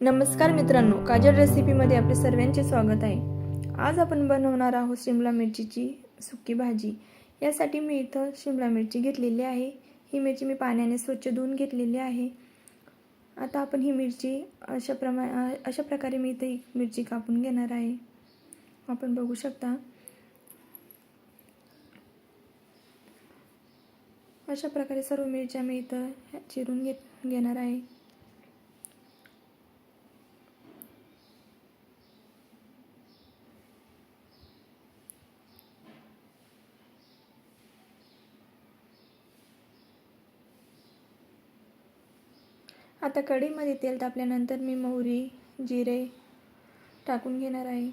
नमस्कार मित्रांनो काजल रेसिपीमध्ये आपले सर्वांचे स्वागत आहे. आज आपण बनवणार आहोत शिमला मिरचीची सुकी भाजी. यासाठी मी इथं शिमला मिरची घेतलेली आहे. ही मिरची मी पाण्याने स्वच्छ धुवून घेतलेली आहे. आता आपण ही मिरची अशा प्रमा अशा प्रकारे मी इथं ही मिरची कापून घेणार आहे. आपण बघू शकता. अशा प्रकारे सर्व मिरच्या मी इथं चिरून घेत घेणार आहे. आता कढईमध्ये तेल तापल्यानंतर मी मोहरी जिरे टाकून घेणार आहे.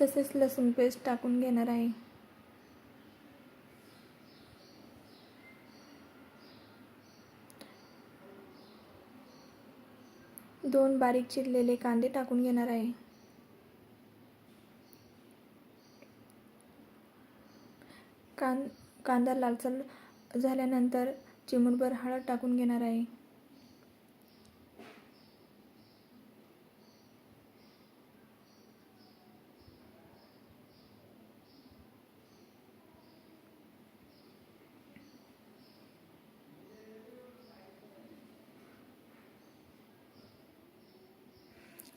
तसेच लसूण पेस्ट टाकून घेणार आहे. दोन बारीक चिरलेले कांदे टाकून घेणार आहे. कां कांदा लालसर झाल्यानंतर चिमूटभर हळद टाकून घेणार आहे.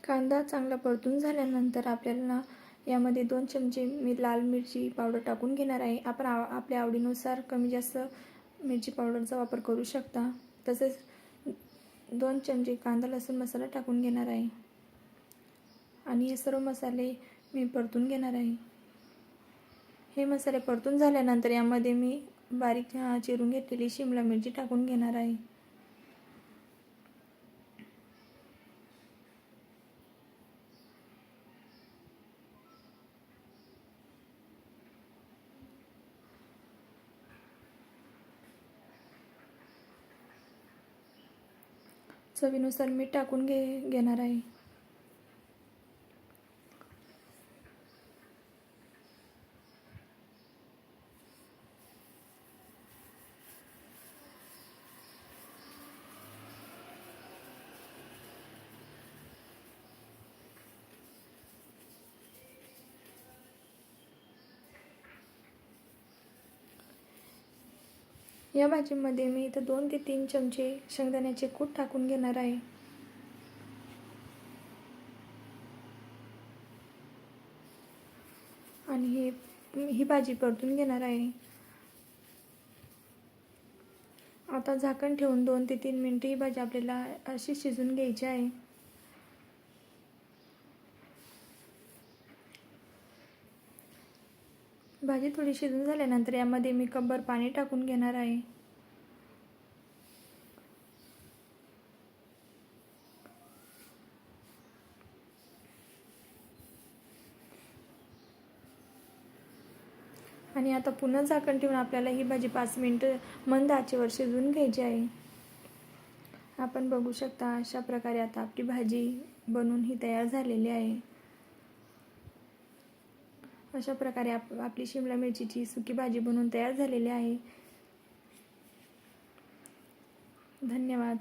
कांदा चांगला परतून झाल्यानंतर आपल्याला यामध्ये दोन चमचे मी लाल मिरची पावडर टाकून घेणार आहे. आपण आ आपल्या आवडीनुसार कमी जास्त मिरची पावडरचा वापर करू शकता. तसेच दोन चमचे कांदा लसूण मसाला टाकून घेणार आहे. आणि हे सर्व मसाले मी परतून घेणार आहे. हे मसाले परतून झाल्यानंतर यामध्ये मी बारीक चिरून घेतलेली शिमला मिरची टाकून घेणार आहे. चवीनुसार मीठ टाकून घे घेणार आहे. या भाजीमध्ये मी इथं दोन ते तीन चमचे शेंगदाण्याचे कूट टाकून घेणार आहे. आणि हे ही भाजी परतून घेणार आहे. आता झाकण ठेवून दोन ते तीन मिनटं ही भाजी आपल्याला अशी शिजून घ्यायची आहे. भाजी थोडी शिजून झाल्यानंतर यामध्ये मी कब्बर पाणी टाकून घेणार आहे. आणि आता पुन्हा झाकण ठेवून आपल्याला ही भाजी पाच मिनटं मंद आचेवर शिजवून घ्यायची आहे. आपण बघू शकता अशा प्रकारे आता आपली भाजी बनवून ही तयार झालेली आहे. अशा प्रकारे आप आपली शिमला मिरचीची सुकी भाजी बनवून तयार झालेली आहे. धन्यवाद.